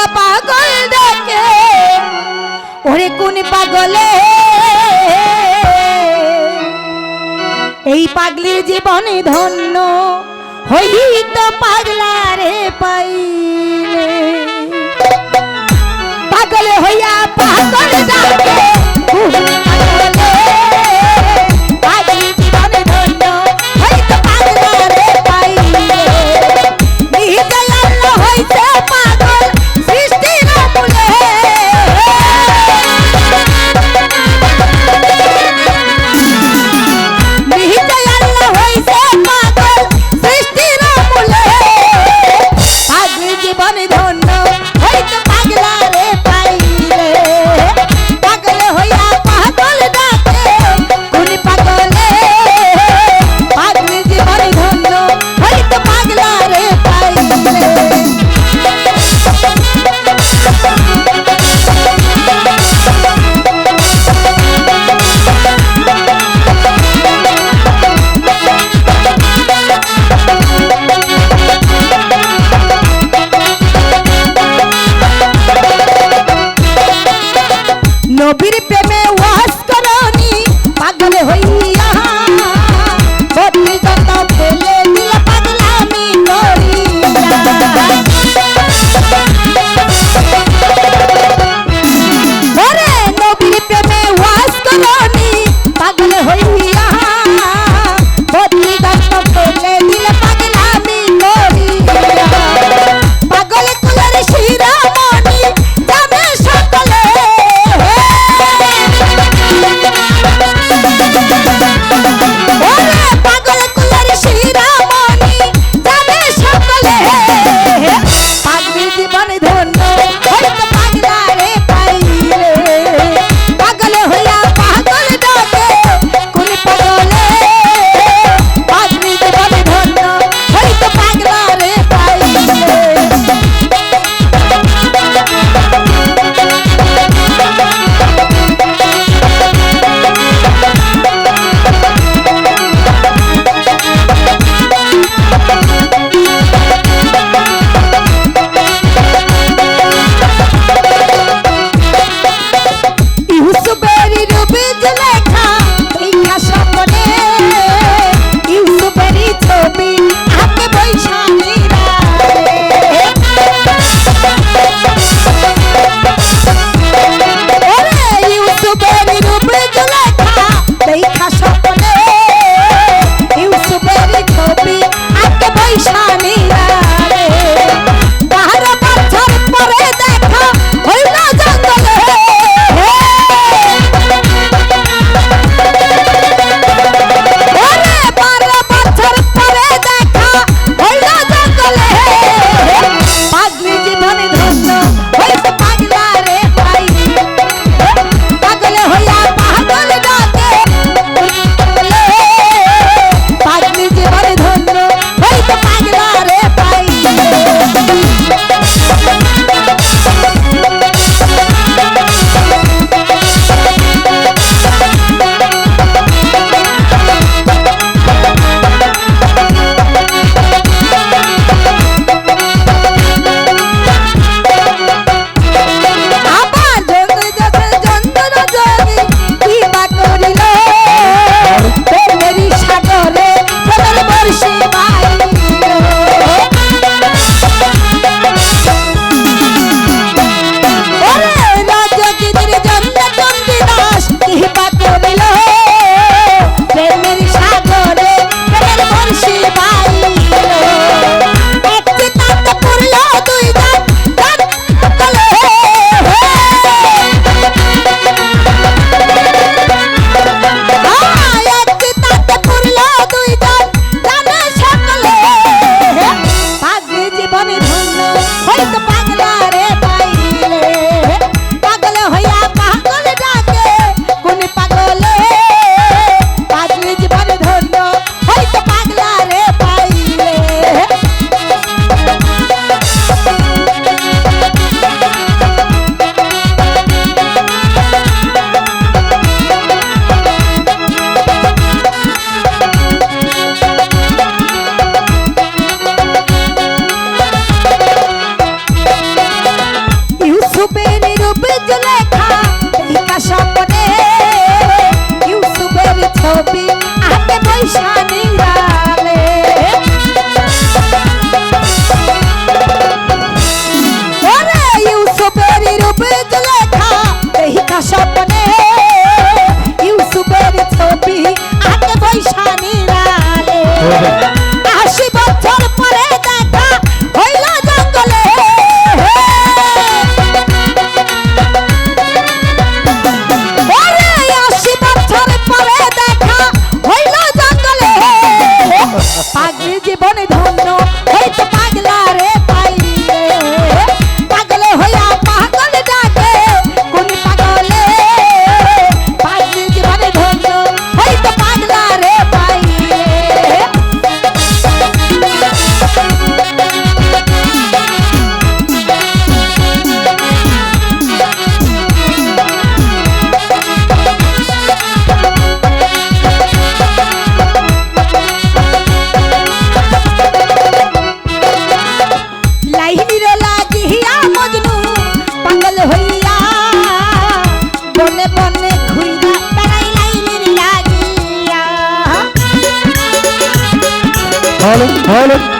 হইয়া পাগল ডাকে। ওরে কোন পাগলে? এই পাগলির জীবনে ধন্য হইত পাগলারে পাইলে। আমি ধন্য Alec.